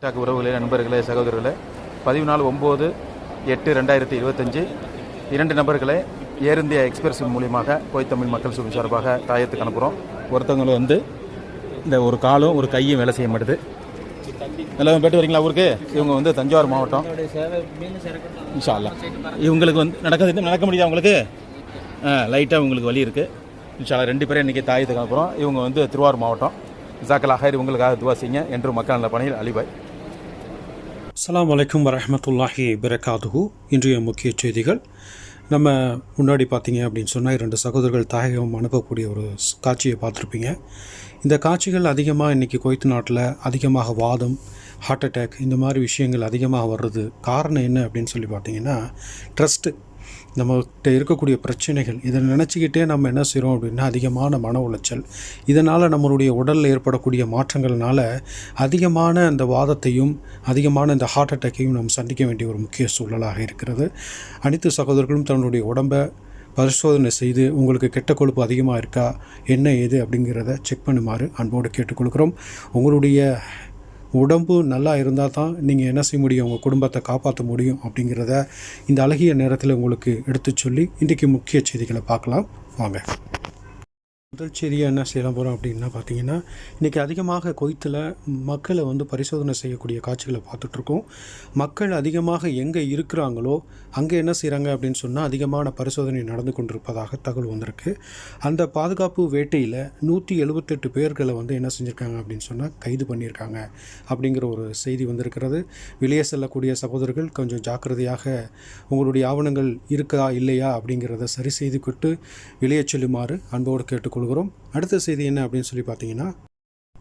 TikTok உறவுகளே நண்பர்களே சகோதரர்களே பதிவு நாள் ஒம்பது எட்டு ரெண்டாயிரத்தி இருபத்தஞ்சு. இரண்டு நபர்களை ஏர் இந்தியா எக்ஸ்பிரஸ் மூலியமாக கோய்த்தமிழ் மக்கள் சுகம் சார்பாக தாயத்துக்கு அனுப்புகிறோம் ஒருத்தவங்களும் வந்து இந்த ஒரு காலும் ஒரு கையும் வேலை செய்ய மாட்டுது. எல்லாம் போயிட்டு வரீங்களா ஊருக்கு? இவங்க வந்து தஞ்சாவூர் மாவட்டம். இன்ஷா அல்லாஹ். இவங்களுக்கு வந்து நடக்கிறது நடக்க முடியுதா உங்களுக்கு? லைட்டாக உங்களுக்கு வழி இருக்குது இன்ஷால்லா ரெண்டு பேரும் இன்றைக்கி தாயத்துக்கு அனுப்புகிறோம் இவங்க வந்து திருவாரூர் மாவட்டம். ஜாக்கல் அஹர் உங்களுக்காக துவாசிங்க என்று மக்கள் நல்ல பணியில் அலிபாய். அஸ்லாம் வலைக்கம் வரமத்துல்லாஹி பிரகாதுகு இன்றைய முக்கிய செய்திகள். நம்ம முன்னாடி பார்த்தீங்க அப்படின்னு சொன்னால் இரண்டு சகோதரர்கள் தாயகம் அனுப்பக்கூடிய ஒரு காட்சியை பார்த்துருப்பீங்க. இந்த காட்சிகள் அதிகமாக இன்றைக்கி குவைத்து நாட்டில் அதிகமாக வாதம் ஹார்ட் அட்டாக் இந்த மாதிரி விஷயங்கள் அதிகமாக வர்றது காரணம் என்ன அப்படின்னு சொல்லி பார்த்தீங்கன்னா ட்ரஸ்ட்டு நம்மகிட்ட இருக்கக்கூடிய பிரச்சனைகள் இதை நினச்சிக்கிட்டே நம்ம என்ன செய்கிறோம் அப்படின்னா அதிகமான மன உளைச்சல் இதனால் நம்மளுடைய உடலில் ஏற்படக்கூடிய மாற்றங்கள்னால அதிகமான அந்த வாதத்தையும் அதிகமான இந்த ஹார்ட் அட்டாக்கையும் நம்ம சந்திக்க வேண்டிய ஒரு முக்கிய சூழலாக இருக்கிறது. அனைத்து சகோதரர்களும் தன்னுடைய உடம்பை பரிசோதனை செய்து உங்களுக்கு கெட்ட கொழுப்பு அதிகமாக இருக்கா என்ன ஏது அப்படிங்கிறத செக் பண்ணுமாறு அன்போடு கேட்டுக்கொள்கிறோம். உங்களுடைய உடம்பு நல்லா இருந்தால் தான் நீங்கள் என்ன செய்ய முடியும் உங்கள் குடும்பத்தை காப்பாற்ற முடியும் அப்படிங்கிறத இந்த அழகிய நேரத்தில் உங்களுக்கு எடுத்து சொல்லி இன்றைக்கு முக்கிய செய்திகளை பார்க்கலாம். வாங்க. முதல் செய்தியாக என்ன செய்யலாம் போகிறோம் அப்படின்னா பார்த்தீங்கன்னா இன்றைக்கி அதிகமாக கொய்த்தில் மக்களை வந்து பரிசோதனை செய்யக்கூடிய காட்சிகளை பார்த்துட்ருக்கோம். மக்கள் அதிகமாக எங்கே இருக்கிறாங்களோ அங்கே என்ன செய்கிறாங்க அப்படின்னு சொன்னால் அதிகமான பரிசோதனை நடந்து கொண்டிருப்பதாக தகவல் வந்திருக்கு. அந்த பாதுகாப்பு வேட்டையில் நூற்றி எழுபத்தெட்டு பேர்களை வந்து என்ன செஞ்சுருக்காங்க அப்படின்னு சொன்னால் கைது பண்ணியிருக்காங்க அப்படிங்கிற ஒரு செய்தி வந்திருக்கிறது. வெளியே செல்லக்கூடிய சகோதரர்கள் கொஞ்சம் ஜாக்கிரதையாக உங்களுடைய ஆவணங்கள் இருக்கா இல்லையா அப்படிங்கிறத சரி செய்து செய்துக்கிட்டு வெளியே செல்லுமாறு அன்போடு கொள்கிறோம் அடுத்த செய்தி என்ன அப்படின்னு சொல்லி பார்த்தீங்கன்னா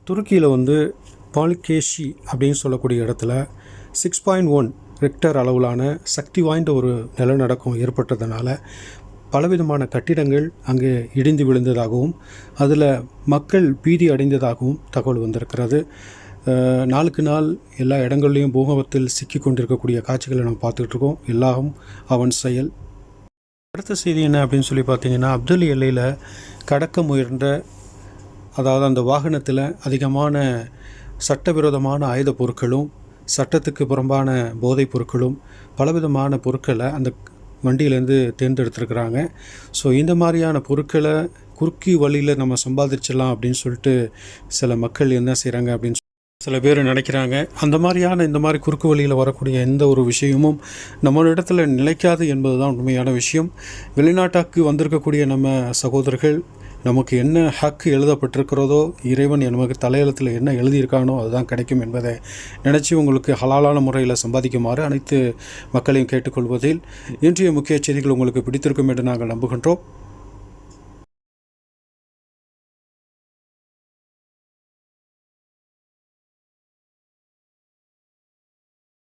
துருக்கியில் வந்து பால்கேஷி அப்படின்னு சொல்லக்கூடிய இடத்துல சிக்ஸ் பாயிண்ட் ஒன் ரெக்டர் அளவிலான சக்தி வாய்ந்த ஒரு நிலநடுக்கம் ஏற்பட்டதுனால பலவிதமான கட்டிடங்கள் அங்கே இடிந்து விழுந்ததாகவும் அதில் மக்கள் பீதி அடைந்ததாகவும் தகவல் வந்திருக்கிறது. நாளுக்கு நாள் எல்லா இடங்கள்லையும் பூகம்பத்தில் சிக்கி கொண்டிருக்கக்கூடிய காட்சிகளை நம்ம பார்த்துக்கிட்டு இருக்கோம். எல்லாம் அவன் செயல். அடுத்த செய்தி என்ன அப்படின்னு சொல்லி பார்த்தீங்கன்னா அப்துல் எல்லையில் கடக்க முயன்ற அதாவது அந்த வாகனத்தில் அதிகமான சட்டவிரோதமான ஆயுதப் பொருட்களும் சட்டத்துக்கு புறம்பான போதைப் பொருட்களும் பலவிதமான பொருட்களை அந்த வண்டியிலேருந்து தேர்ந்தெடுத்துருக்குறாங்க. ஸோ இந்த மாதிரியான பொருட்களை குறுக்கி வழியில் நம்ம சம்பாதிச்சிடலாம் அப்படின்னு சொல்லிட்டு சில மக்கள் என்ன செய்கிறாங்க அப்படின்னு சில பேர் நினைக்கிறாங்க. அந்த மாதிரியான இந்த மாதிரி குறுக்கு வழியில் வரக்கூடிய எந்த ஒரு விஷயமும் நம்மளிடத்தில் நிலைக்காது என்பது தான் உண்மையான விஷயம். வெளிநாட்டாக்கு வந்திருக்கக்கூடிய நம்ம சகோதரர்கள் நமக்கு என்ன ஹக்கு எழுதப்பட்டிருக்கிறதோ இறைவன் நமக்கு தலையெழுத்தில் என்ன எழுதியிருக்கானோ அதுதான் கிடைக்கும் என்பதை நினச்சி உங்களுக்கு ஹலாலான முறையில் சம்பாதிக்குமாறு அனைத்து மக்களையும் கேட்டுக்கொள்வதில் இன்றைய முக்கிய செய்திகள் உங்களுக்கு பிடித்திருக்கும் என்று நாங்கள் நம்புகின்றோம்.